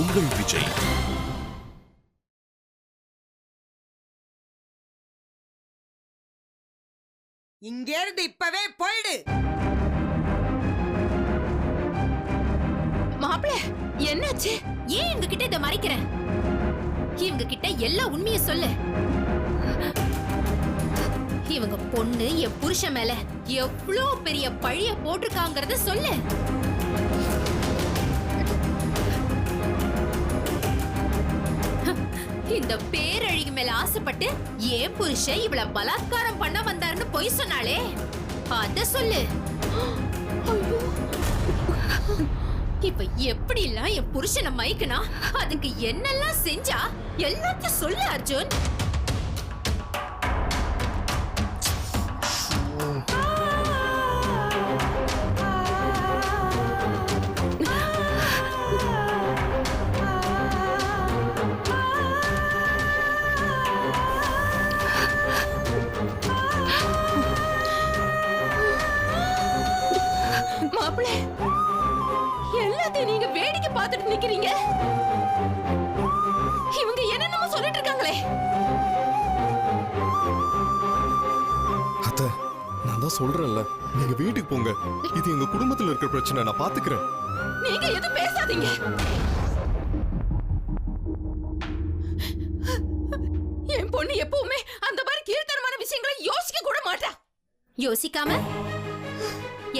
உங்கள் விஜய். இங்க இருந்து இப்பவே போயிடு. மாப்பிள என்னாச்சு? ஏன் எங்க கிட்ட இத மறைக்கிற? இவங்க கிட்ட எல்லா உண்மையை சொல்லு. இவங்க பொண்ணு என் புருஷன் மேல எவ்வளவு பெரிய பழிய போட்டிருக்காங்கறத சொல்லு. இந்த பேரழிவு மேல ஆசைப்பட்டு ஏன் புருஷன் இவள பலாத்காரம் பண்ண வந்தாருன்னு பொய் சொன்னாளே? அத சொல்லு. இப்ப எப்படி எல்லாம் என் புருஷனை மயக்கனா? அதுக்கு என்னெல்லாம் செஞ்சா? எல்லாத்தையும் சொல்லு அர்ஜுன். மாப்பிள்ள எல்லாத்தையும் நீங்க வேடிக்கை பார்த்துட்டு நிக்கிறீங்க. இவங்க என்னென்னமோ சொல்லிட்டு இருக்காங்களே. அத்தை நான் தான் சொல்றேன்ல. நீங்க வீட்டுக்கு போங்க. இது எங்க குடும்பத்துல இருக்கிற பிரச்சனை நான் பாத்துக்கிறேன். நீங்க எதுவும் பேசாதீங்க. என் பொண்ணு எப்பவுமே அந்த மாதிரி கீழ்த்தரமான விஷயங்களை யோசிக்க கூட மாட்டா. யோசிக்காம?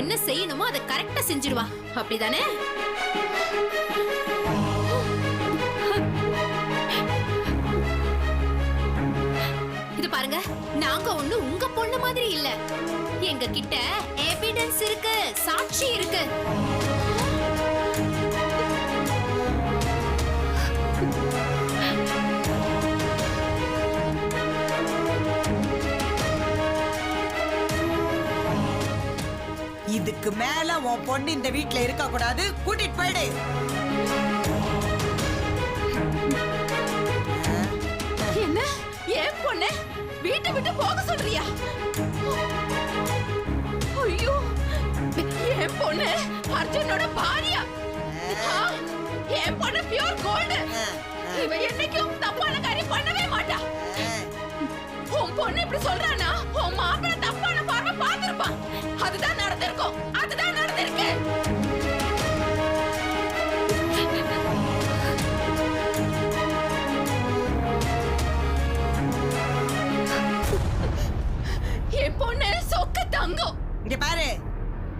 என்ன செய்யணுமோ அதை கரெக்டா செஞ்சிடுவா. அப்படிதானே? இது பாருங்க நாங்க ஒண்ணு உங்க பொண்ணு மாதிரி இல்ல. எங்க கிட்ட எவிடன்ஸ் இருக்கு சாட்சி இருக்கு. இதுக்கு மேல உன் பொண்ணு இந்த வீட்ல இருக்க கூடாது. கூட்டிட்டு போயிடு. என்ன? ஏன் பொண்ணு? வீட்டை விட்டு போக சொல்றியா? ஐயோ என் பொண்ணு? அர்ஜுனோட பாரியா? என் பொண்ணு பியூர் கோல்டு இவ என்னைக்கும் தப்பான காரியம் பண்ணவே மாட்டா. உன் பொண்ணு இப்படி சொல்றானா? உன் மாப்பிள்ளை பாரு.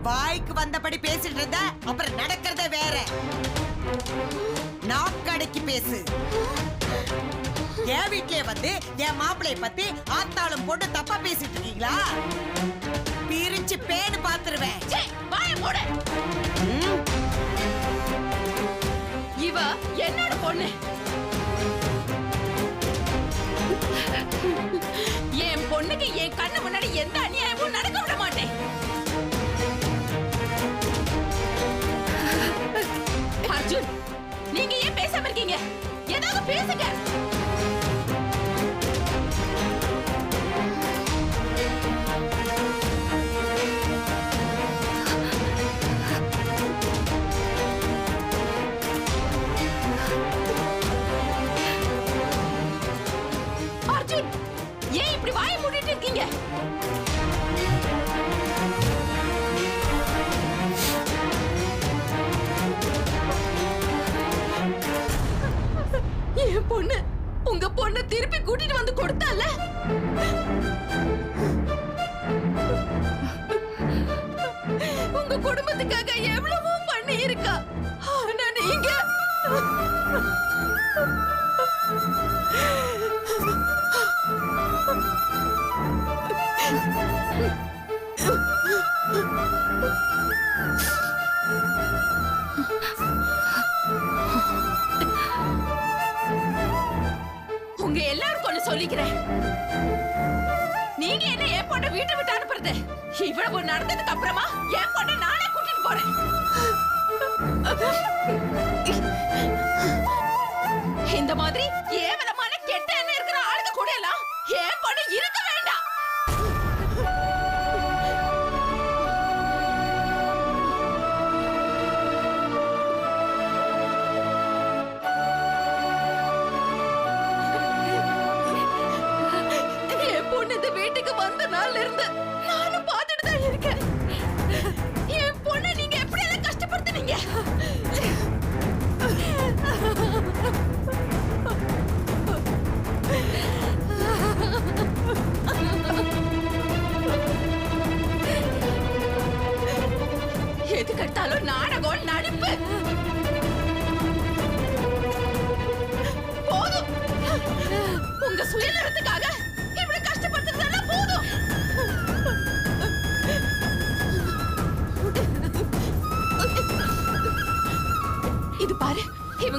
வாய்க்கு வந்தபடி பேசிட்டு இருந்த அப்புறம் நடக்கிறதே வேற. நாக்கடைக்கு பேசு. என் வீட்லயே வந்து என் மாப்பிளைய பத்தி ஆத்தாளும் போட்டு தப்பா பேசிட்டு இருக்கீங்களா? பிரிச்சு பேனு பாத்துருவேன். இவ என்னோட பொண்ணு. என் பொண்ணுக்கு என் கண்ணு முன்னாடி எந்த அநியாயமும் நடக்க விட மாட்டேன். ஏதாவது பேசுங்க அர்ஜுன் ஏன் இப்படி வாயை மூடிட்டு இருக்கீங்க கூட்டிட்டு வந்து கொடுத்தால உங்க குடும்பத்துக்காக எவ்வளவோ பண்ணி இருக்கா ஆனா நீங்க உங்க எல்லாருக்கும் ஒண்ணு சொல்லிக்கிறேன். நீங்க என்ன என் பொண்ணை வீட்டை விட்டு அனுப்புறது? இவ்வளவு நடந்ததுக்கு அப்புறமா என் பொண்ணை நானே கூட்டிட்டு போறேன். இந்த மாதிரி ஏவலமான கெட்ட எண்ணம் இருக்கிற ஆளுங்க கூட எல்லாம் என் பொண்ணு இருக்க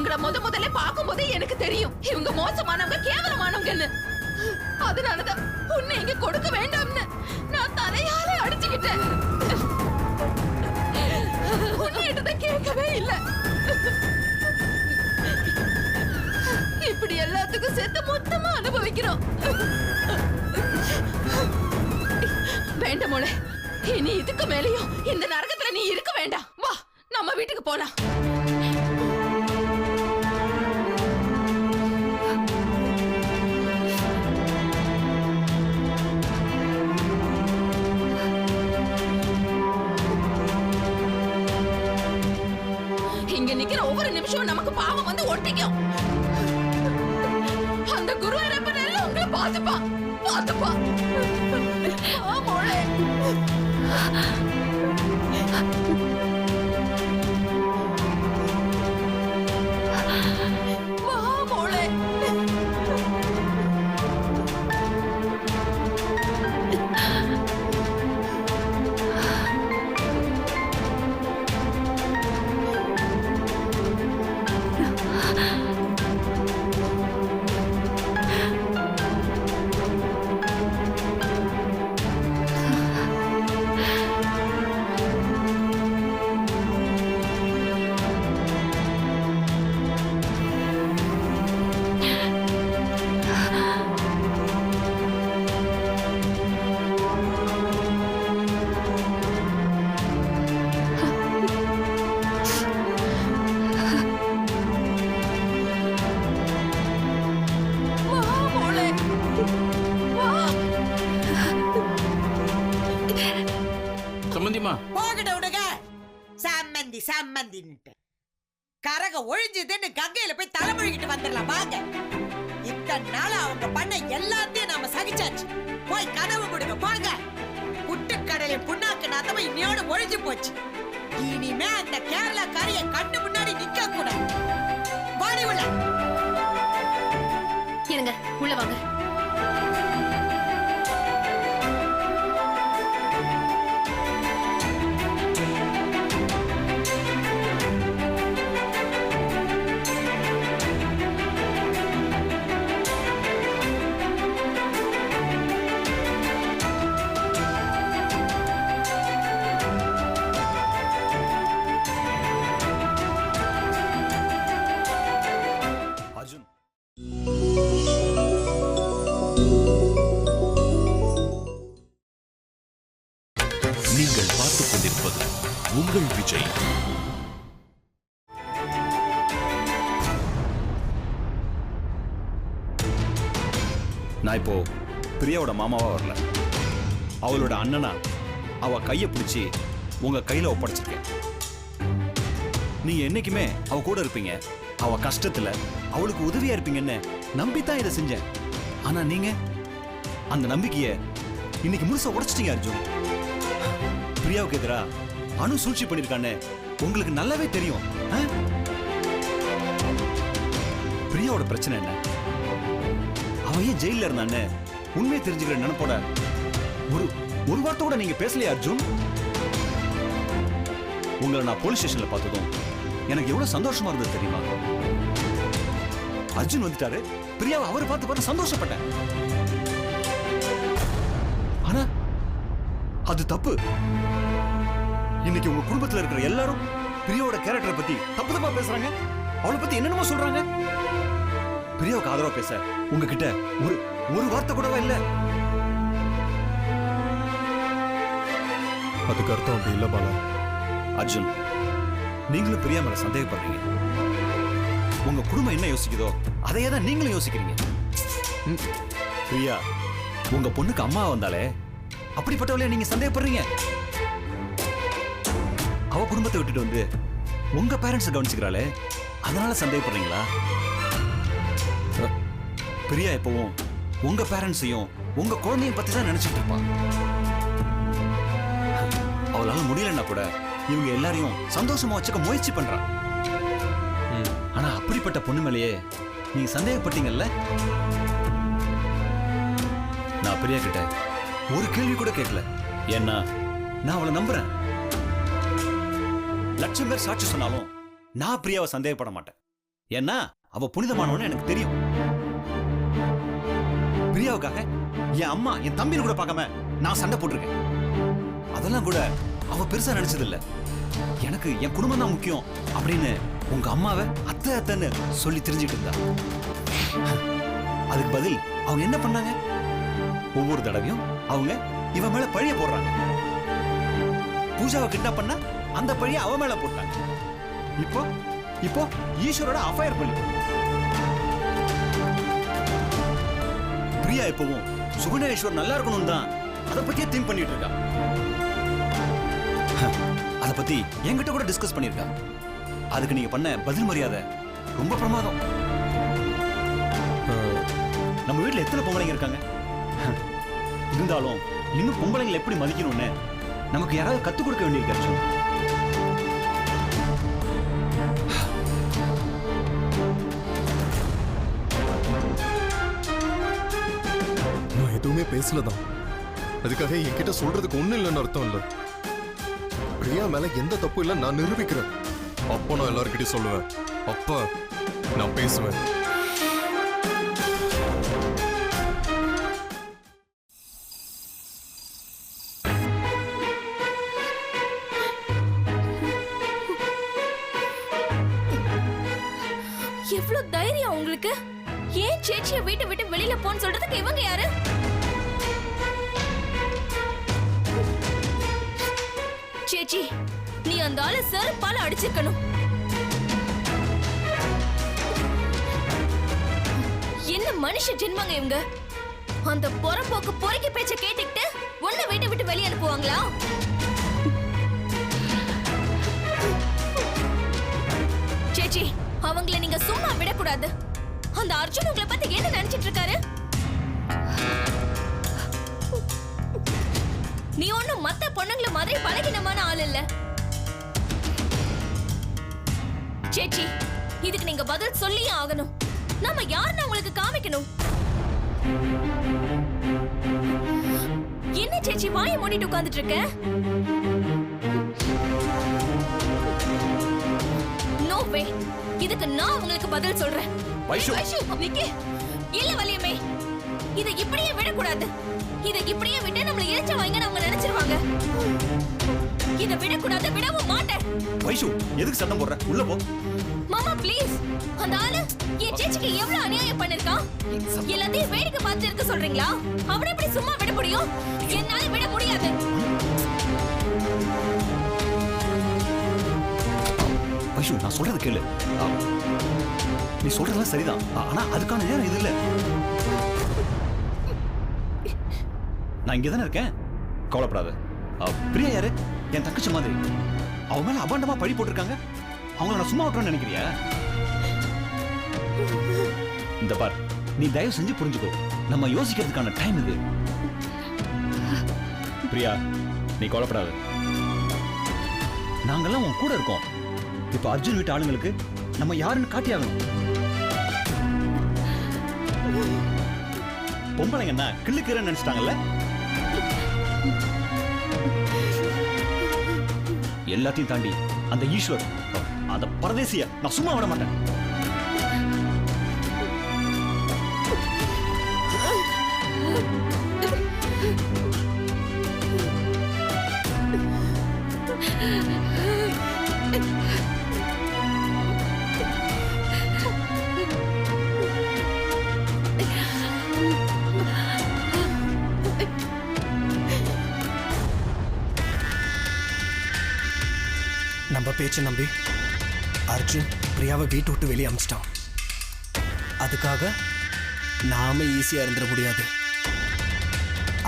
இவங்கள முத முதல்ல பார்க்கும்போதே எனக்கு தெரியும். இவங்க மோசமானவங்க கேவலமானவங்கன்னு. அதனாலதான் உன்னை இங்க கொடுக்க வேண்டாம்னு நான் தலையால அடிச்சுக்கிட்டேன். உன்னிட்ட கேட்கவே இல்ல. இப்படி எல்லாத்துக்கும் சேர்த்து மொத்தமா அனுபவிக்கிறோம். வேண்டாம் மோளே. இனி இதுக்கு மேலேயும் இந்த நரகத்துல நீ இருக்க வேண்டாம். வா நம்ம வீட்டுக்கு போலாம். 情。சம்பந்திமா போகட விடுங்க சம்மந்தி சம்மந்தின்ட்டு. கரக ஒழிஞ்சுதுன்னு கங்கையில போய் தலைமுழுகிட்டு வந்துடலாம் வாங்க. இத்தனை நாள் அவங்க பண்ண எல்லாத்தையும் நாம சகிச்சாச்சு. போய் கதவு கொடுங்க போங்க. புட்டுக்கடலை புண்ணாக்கு நாத்தம் இன்னையோட ஒழிஞ்சு போச்சு. இனிமே அந்த கேரளா காரிய கண்ணு முன்னாடி நிக்க கூடாது வாடி உள்ள. இருங்க உள்ள வாங்க. இப்போ பிரியாவோட மாமாவா வரல. அவளோட அண்ணனா அவ கையை பிடிச்சி உங்க கையில ஒப்படைச்சிருக்கேன். நீங்க என்னைக்குமே அவ கூட இருப்பீங்க. அவ கஷ்டத்துல அவளுக்கு உதவியா இருப்பீங்கன்னு நம்பித்தான் இதை செஞ்சேன். ஆனா நீங்க அந்த நம்பிக்கைய இன்னைக்கு முழுசா உடைச்சிட்டீங்க அர்ஜுன். பிரியாவுக்கு எதிரா அணு சூழ்ச்சி பண்ணிருக்கான்னு உங்களுக்கு நல்லாவே தெரியும். பிரியாவோட பிரச்சனை என்ன? அவன் ஏன் ஜெயில இருந்தானே? உண்மையை தெரிஞ்சுக்கிற நினைப்போட ஒரு ஒரு வார்த்தையோட நீங்க பேசலையா அர்ஜுன்? உங்களை நான் போலீஸ் ஸ்டேஷன்ல பார்த்ததும் எனக்கு எவ்வளவு சந்தோஷமா இருந்தது தெரியுமா? அர்ஜுன் வந்துட்டாரு. பிரியாவை அவரை பார்த்து பார்த்து சந்தோஷப்பட்டேன். ஆனா அது தப்பு. இன்னைக்கு உங்க குடும்பத்துல இருக்கிற எல்லாரும் பிரியாவோட கேரக்டரை பத்தி தப்பு தப்பா பேசுறாங்க. அவளை பத்தி என்னென்னமோ சொல்றாங்க. பிரியாவுக்கு ஆதரவா பேச? உங்ககிட்ட ஒரு ஒரு வார்த்தை கூடவா இல்ல? அதுக்கு அர்த்தம் அப்படி இல்ல பாலா. அர்ஜுன் நீங்களும் பிரியா மேல சந்தேகப்படுறீங்க? உங்க குடும்பம் என்ன யோசிக்குதோ அதையே தான் நீங்களும் யோசிக்கிறீங்க. பிரியா உங்க பொண்ணுக்கு அம்மா வந்தாலே அப்படிப்பட்டவளைய நீங்க சந்தேகப்படுறீங்க. அவ குடும்பத்தை விட்டுட்டு வந்து உங்க பேரண்ட்ஸ் கவனிச்சுக்கிறாளே அதனால சந்தேகப்படுறீங்களா? பிரியா எப்பவும் உங்க பேரண்ட்ஸையும் உங்க குழந்தைய பத்தி தான் நினைச்சிட்டு இருப்பான் அவளால முடியலன்னா கூட இவங்க எல்லாரையும் சந்தோஷமா வச்சுக்க முயற்சி பண்றா. ம். ஆனா அப்படிப்பட்ட பொண்ணு மேலேயே நீங்க சந்தேகப்பட்டீங்கல்ல? நான் பிரியா கிட்ட ஒரு கேள்வி கூட கேட்கல. ஏன்னா நான் அவளை நம்புறேன். லட்சம் பேர் சாட்சி சொன்னாலும் நான் பிரியாவை சந்தேகப்பட மாட்டேன். ஏன்னா அவ புனிதமானவன்னு எனக்கு தெரியும். பிரியாவுக்காக என் அம்மா என் தம்பின்னு கூட பார்க்காம நான் சண்டை போட்டிருக்கேன். அதெல்லாம் கூட அவ பெருசா நினைச்சது இல்ல எனக்கு என் குடும்பம் தான் முக்கியம் அப்படின்னு உங்க அம்மாவை அத்தை அத்தைன்னு சொல்லி தெரிஞ்சுட்டு இருந்தா. அதுக்கு பதில் அவங்க என்ன பண்ணாங்க? ஒவ்வொரு தடவையும் அவங்க இவன் மேல பழிய போடுறாங்க. பூஜாவை கிட்னாப் பண்ணா அந்த பழிய அவ மேல போட்டாங்க. இப்போ இப்போ ஈஸ்வரோட அஃபயர் பிரியா இப்பவும். சுகுணேஸ்வர் நல்லா இருக்கணும் தான் அதை பத்தியே திங்க் பண்ணிட்டு இருக்கா. அத பத்தி என்கிட்ட கூட டிஸ்கஸ் பண்ணிருக்கா அதுக்கு நீங்க பண்ண பதில் மரியாதை ரொம்ப பிரமாதம். நம்ம வீட்ல எத்தனை பொம்பளைங்க இருக்காங்க? இருந்தாலும் இன்னும் பொம்பளைங்களை எப்படி மதிக்கணும்னு நமக்கு யாராவது கத்துக் கொடுக்க வேண்டியிருக்கு எதுவுமே அதுக்காக என்கிட்ட சொல்றதுக்கு ஒண்ணும் இல்லைன்னு அர்த்தம் இல்ல. பிரியா மேல எந்த தப்பு இல்லை நான் நிரூபிக்கிறேன். அப்போ நான் எல்லாருக்கிட்டையும் சொல்லுவேன். அப்ப நான் பேசுவேன். எவ்வளவு தைரியம் உங்களுக்கு? ஏன் சேச்சிய வீட்டை விட்டு வெளியில போன்னு சொல்றதுக்கு இவங்க யாரு? நீ செருப்பால அடிச்சிருக்கணும். என்ன மனுஷ ஜென்மங்க இவங்க? அந்த புறம்போக்கு பொறுக்கி பேச்ச கேட்டுக்கிட்டு ஒண்ணு வீட்டை விட்டு வெளியே அனுப்புவாங்களா? சேச்சி அவங்கள நீங்க சும்மா விடக்கூடாது. அந்த அர்ஜுன் உங்களை பத்தி என்ன நினைச்சிட்டு இருக்காரு? நீ ஒண்ணும் மத்த பொண்ணுங்களை மாதிரி பழகினமான ஆள் இல்ல. சேச்சி இதுக்கு நீங்க பதில் சொல்லியே ஆகணும். நாம யாருன்னு உங்களுக்கு காமிக்கணும். என்ன சேச்சி வாயை மூடிட்டு உட்கார்ந்துட்டு இருக்க? நோ வே இதுக்கு நான் உங்களுக்கு பதில் சொல்றேன். வைஷு. ஐஷு, நிக்கி. இல்ல வலியமே இத இப்படியே விடக்கூடாது. இத இப்படியே விட்டு நம்மள இறைச்ச வாங்கன்னு அவங்க நினைச்சிருவாங்க. இத விடக்கூடாது விடவும் மாட்டேன். வைஷு எதுக்கு சத்தம் போடுற? உள்ள போ. மாமா ப்ளீஸ் அந்த ஆளு என் சேச்சிக்கு எவ்வளவு அநியாயம் பண்ணிருக்கான்? எல்லாத்தையும் வேடிக்கை பார்த்து இருக்க சொல்றீங்களா? அவனை எப்படி சும்மா விட முடியும்? என்னால விட முடியாது. வைஷு நான் சொல்றது கேளு. நீ சொல்றதெல்லாம் சரிதான். ஆனா அதுக்கான நேரம் இது இல்ல. நான் இங்க தானே இருக்கேன். கவலைப்படாத. பிரியா யாரு? என் தங்கச்சி மாதிரி. அவன் மேல அபாண்டமா பழி போட்டிருக்காங்க. அவங்கள நான் சும்மா விட்டுறேன்னு நினைக்கிறியா? இந்த பார் நீ தயவு செஞ்சு புரிஞ்சுக்கோ. நம்ம யோசிக்கிறதுக்கான டைம் இது. பிரியா நீ கொலப்படாத நாங்கெல்லாம் உன் கூட இருக்கோம். இப்ப அர்ஜுன் வீட்டு ஆளுங்களுக்கு நம்ம யாருன்னு காட்டியாகணும் பொம்பளைங்க என்ன கிள்ளுக்கிறேன்னு நினைச்சிட்டாங்கல்ல? எல்லாத்தையும் தாண்டி அந்த ஈஸ்வர் அந்த பரதேசிய நான் சும்மா விட மாட்டேன். நம்ம நம்பி. அர்ஜுன் பிரியாவை வீட்டை விட்டு வெளியே அமிச்சிட்டான் அதுக்காக நாம ஈஸியா இருந்துட முடியாது.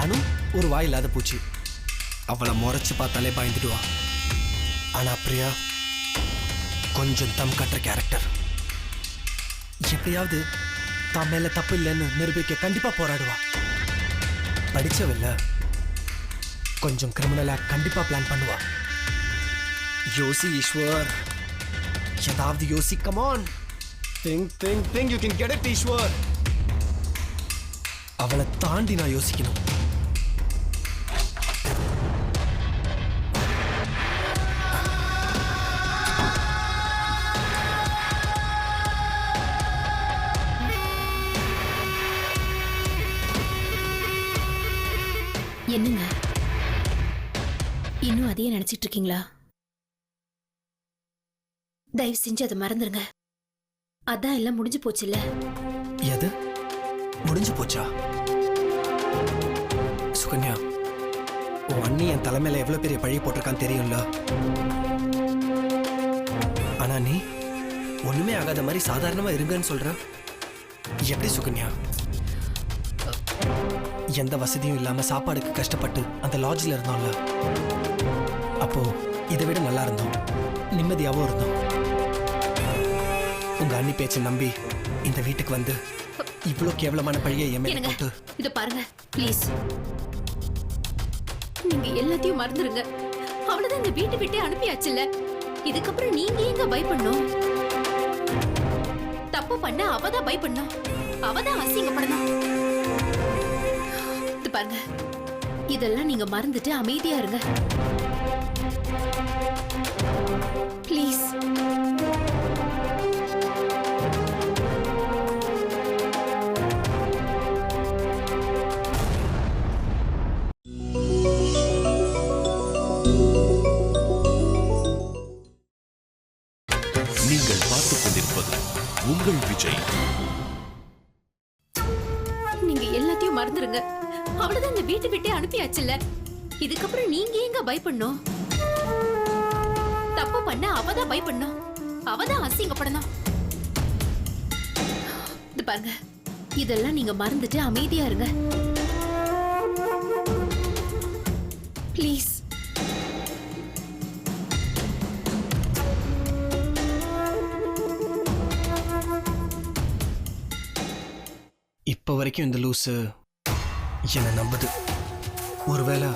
அனு ஒரு வாய் இல்லாத பூச்சி. அவளை முறைச்சு பார்த்தாலே பயந்துடுவா. ஆனா பிரியா கொஞ்சம் தம் கட்டுற கேரக்டர் எப்படியாவது தான் மேல தப்பு இல்லைன்னு நிரூபிக்க கண்டிப்பா போராடுவா. படிச்சவில்ல கொஞ்சம் கிரிமினலா கண்டிப்பா பிளான் பண்ணுவா. யோசி ஈஸ்வர் ஏதாவது யோசி come on think think think you can get it Eshwar அவளை தாண்டி நான் யோசிக்கணும். என்னங்க? இன்னும் அதையே நினைச்சிட்டு இருக்கீங்களா? தயவு செஞ்சு அதை மறந்துருங்க. அதான் எல்லாம் முடிஞ்சு போச்சுல்ல? எது? முடிஞ்சு போச்சா? சுகன்யா உன் அண்ணி என் தலைமையில எவ்வளவு பெரிய பழி போட்டிருக்கான்னு தெரியும்ல? ஆனா நீ ஒண்ணுமே ஆகாத மாதிரி சாதாரணமா இருங்கன்னு சொல்ற? எப்படி சுகன்யா? எந்த வசதியும் இல்லாம சாப்பாடுக்கு கஷ்டப்பட்டு அந்த லாட்ஜ்ல இருந்தோம்ல? அப்போ இதை விட நல்லா இருந்தோம். நிம்மதியாவும் இருந்தோம். உங்க அண்ணி பேச்சை நம்பி இந்த வீட்டுக்கு வந்து இவ்வளோ கேவலமான பழியை என் மேல போட்டு இத பாருங்க ப்ளீஸ் நீங்க எல்லாத்தையும் மறந்துருங்க. அவ்வளவுதான் இந்த வீட்டை விட்டே அனுப்பியாச்சுல்ல. இதுக்கப்புறம் நீங்க எங்க பயப்படணும்? தப்பு பண்ண அவதான் பயப்படணும். அவதான் அசிங்கப்படணும். இது பாருங்க இதெல்லாம் நீங்க மறந்துட்டு அமைதியா இருங்க. நீங்கள் பார்த்துக் கொண்டிருப்பது உங்கள் விஜய். நீங்க எல்லாத்தையும் மறந்துருங்க. அவ்வளவுதான் இந்த வீட்டு விட்டே அனுப்பியாச்சுல்ல. இதுக்கப்புறம் நீங்க எங்க பயப்படணும்? தப்பு பண்ண அவதான் பயப்படணும். அவதான் அசிங்கப்படணும். இது பாருங்க. இதெல்லாம் நீங்க மறந்துட்டு அமைதியா இருங்க. ப்ளீஸ் இப்போ வரைக்கும் இந்த லூசு என்னை நம்புது. ஒருவேளை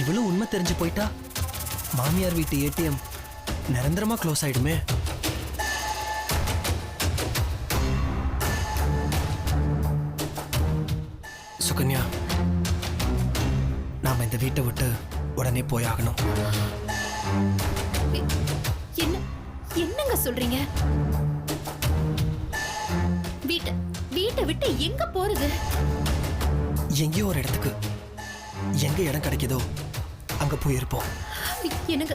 இவளும் உண்மை தெரிஞ்சு போயிட்டா? மாமியார் வீட்டு ஏடிஎம் நிரந்தரமா க்ளோஸ் ஆயிடுமே? சுகன்யா நாம இந்த வீட்டை விட்டு உடனே போயாகணும் என்ன என்னங்க சொல்றீங்க? வீட்டை விட்டு எங்க போறது? எங்கேயோ ஒரு இடத்துக்கு. எங்க இடம் கிடைக்குதோ அங்க போய் இருப்போம். எனக்கு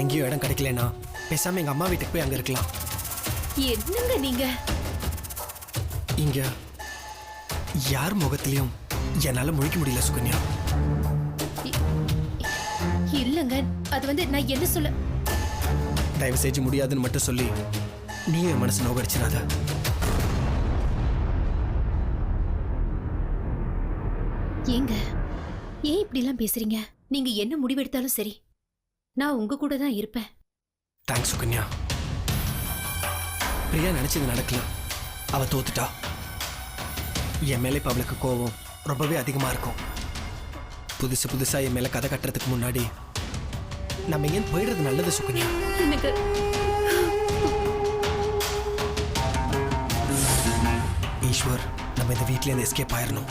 எங்கேயோ இடம் கிடைக்கலனா பேசாம எங்க அம்மா வீட்டுக்கு போய் அங்க இருக்கலாம். என்னங்க நீங்க? இங்க யார் முகத்திலையும் என்னால முழிக்க முடியல சுகன்யா. இல்லங்க அது வந்து நான் என்ன சொல்ல தயவு செஞ்சு முடியாதுன்னு மட்டும் சொல்லி நீயும் என் மனசு நோகடிச்சிடாத. ஏங்க ஏன் இப்படி எல்லாம் பேசுறீங்க? நீங்க என்ன முடிவெடுத்தாலும் சரி. நான் உங்க கூட தான் இருப்பேன். தேங்க்ஸ் சுகன்யா. பிரியா நினைச்சது நடக்கல அவ தோத்துட்டா. என் மேல இப்ப அவளுக்கு கோவம் ரொம்பவே அதிகமா இருக்கும். புதுசு புதுசா என் மேல கதை கட்டுறதுக்கு முன்னாடி நம்ம எங்கேயும் போயிடுறது நல்லது சுகன்யா? எனக்கு ஈஸ்வர் நம்ம இந்த வீட்ல இருந்து எஸ்கேப் ஆயிரணும்.